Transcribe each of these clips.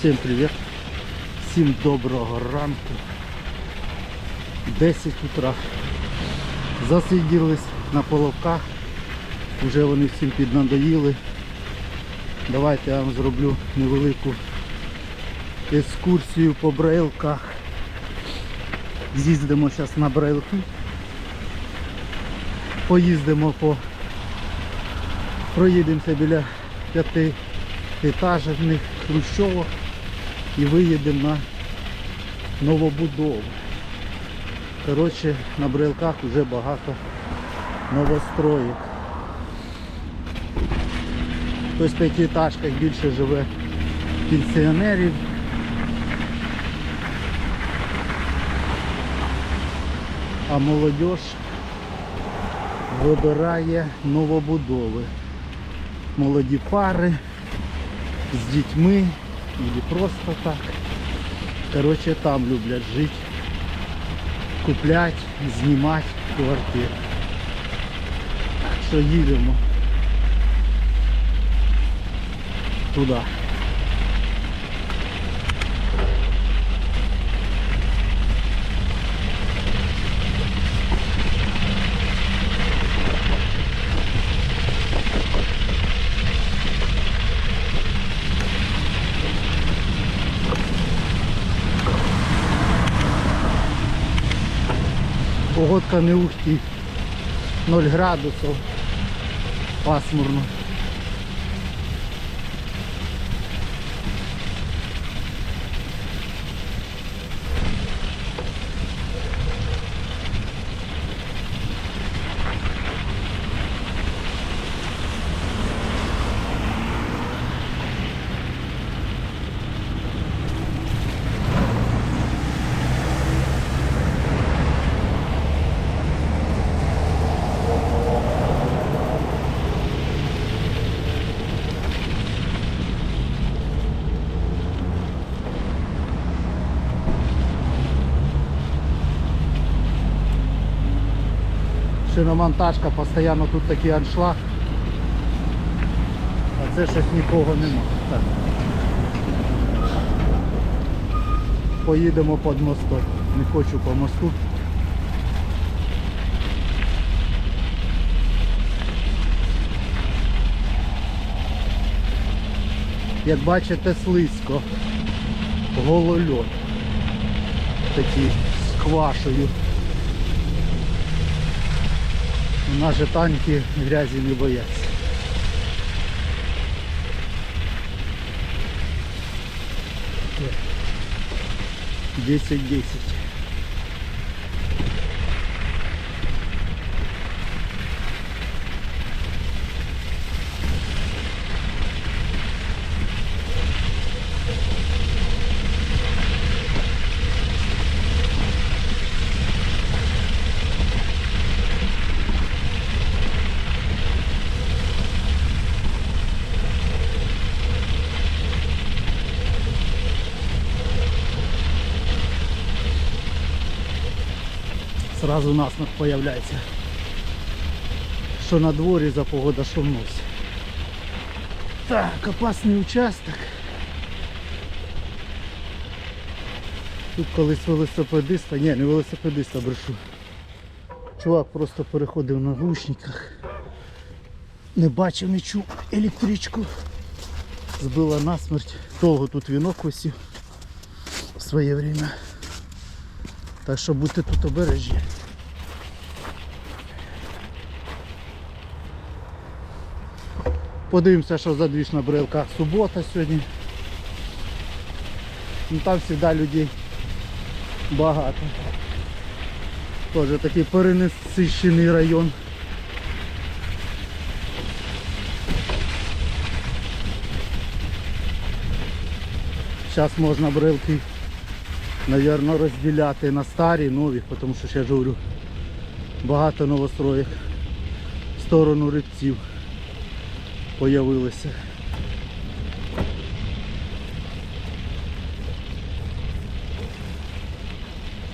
Всім привіт. Всім доброго ранку. 10 утра. Засиділись на половках. Вже вони всім піднадоїли. Давайте я вам зроблю невелику екскурсію по брейлках. З'їздимо зараз на брейлки. Поїздимо по проїдемося біля п'яти етажних хрущовок і виїдемо на новобудову. Коротше, на брелках вже багато новостроїк. Тобто в п'ятиэтажках більше живе пенсіонерів. А молодь вибирає новобудови. Молоді пари з дітьми і просто так. Коротше, там люблять жити, купляти, знімати квартири. Так що їдемо туди. Погодка не ухті. 0 градусів. Пасмурно. Шиномонтажка, постійно тут такий аншлаг. А це щось нікого нема. Так. Поїдемо під мостом. Не хочу по мосту. Як бачите, слизько. Голольот. Такий з квашею. У нас же танки грязі не бояться. Десять Сразу насміх появляється. Що на дворі за погода, що в носі. Так, опасний участок. Тут колись велосипедиста, ні, не велосипедиста брешу. Чувак просто переходив на глушниках. Не бачив, не чув електричку. Збила насмерть. Довго тут вінок висів в своє время. Так що будьте тут обережні. Подивимося, що за двіж на брелках. Субота сьогодні. Ну там завжди людей багато. Тоже такий перенасищений район. Зараз можна брелки Навірно, розділяти на старі, нові, тому що ще ж говорю, багато новостроїк в сторону рибців появилося.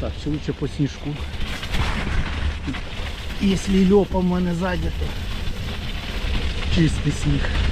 Так, чи лучше по сніжку. Якщо льопа в мене ззаді, то чистий сніг.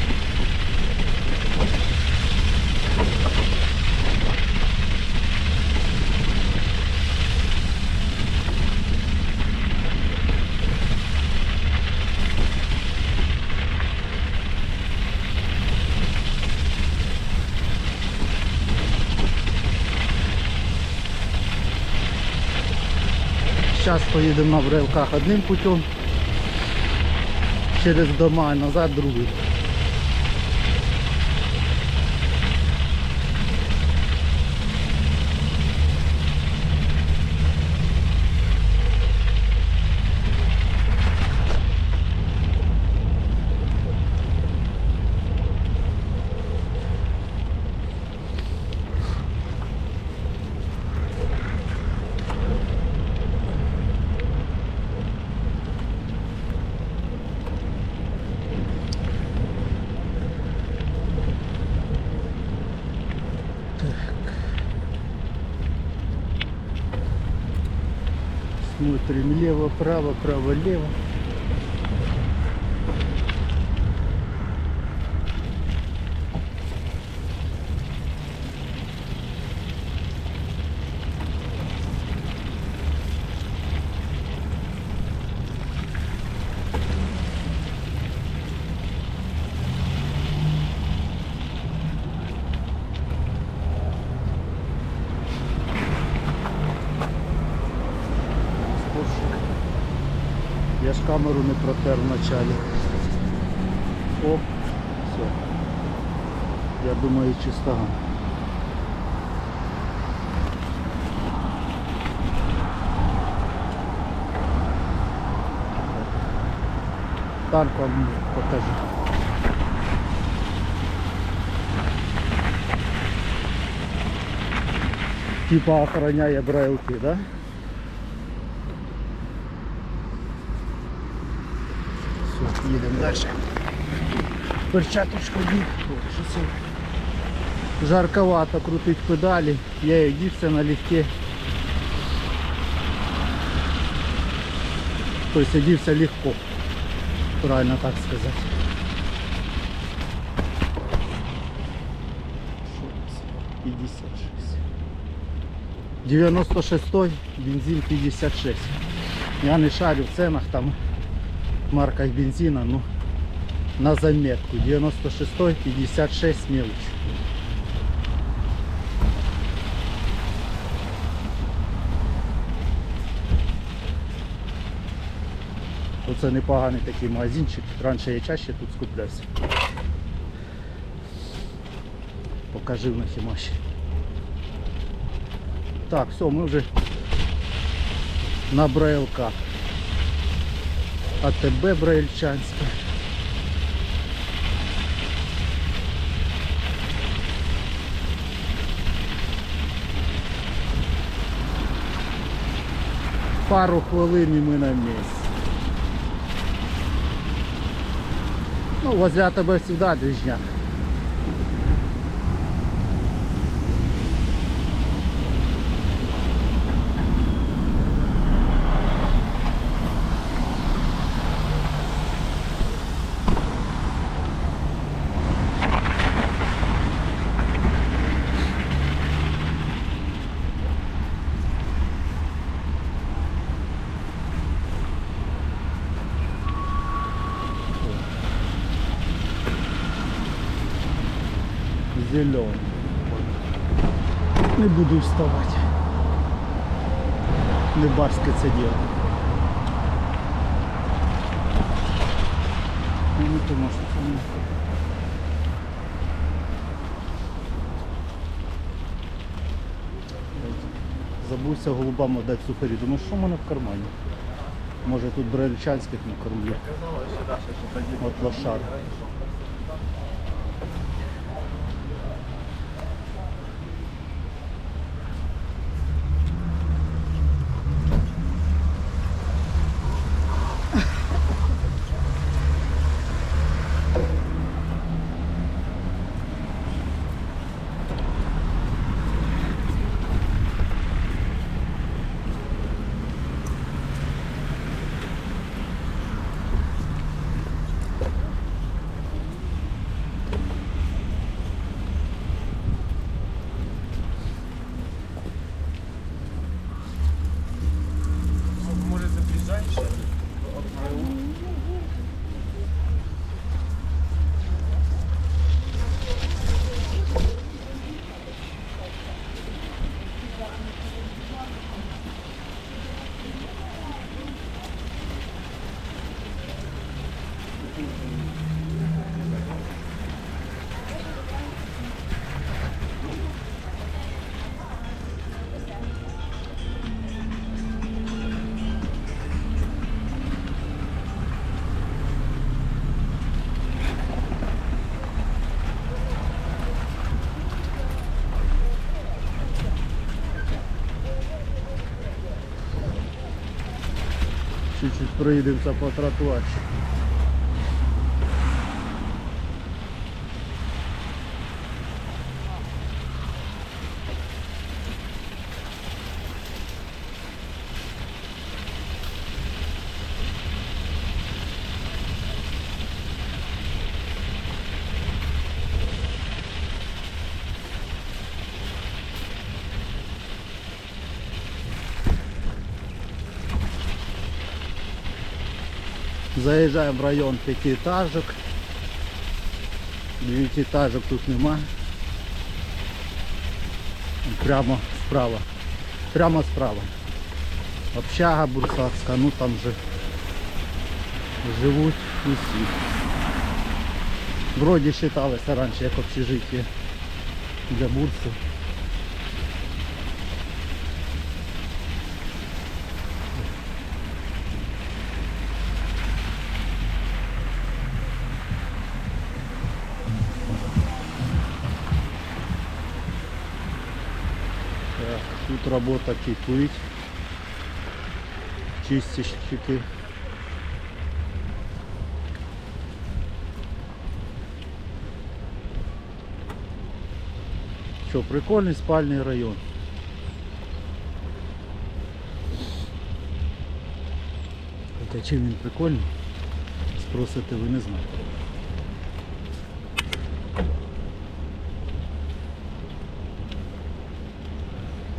Зараз поїдемо на брелках одним путем через дома, і назад другим. Лево, право, право, лево. Спорщик. Я ж камеру не протер в началі. Оп, все. Я думаю, чистого. Танк вам покажу. Типа охраняє брайлки, да? Все, їдемо далі. Перчаточку. О, що це? Жарковато крутить педалі. Я їх дівся на легке. Тобто дівся легко. Правильно так сказати. Що 56. 96 бензин 56. Я не шарю в ценах там марках бензина, ну на заметку. 96 56 мелочь. Оце непоганий такий магазинчик. Раніше я чаще тут скуплявся. Покажи на хімаші. Так, все, ми вже на брайлках. АТБ Браїльчанське. Пару хвилин і ми на місці. Ну, возле тебе всегда движняк. Зеленый. Не буду вставати. Не барське це діло. Ну, тому що це не. Забувся голубам дати сухарі. Думаю, що в мене в кармані? Може тут брельчанських накормлю. От лошар. Проїдемося по тротуарчику. Заїжджаємо в район п'ятиэтажок. Дев'ятиэтажок тут нема. Прямо справа. Прямо справа. Общага бурсацька, ну там же живуть усі. Вроді вважалося раніше як общежиття для бурсів. Так, тут робота кипить. Чистильщики. Що, прикольний спальний район. Хоча чим він прикольний, спросите ви не знаєте.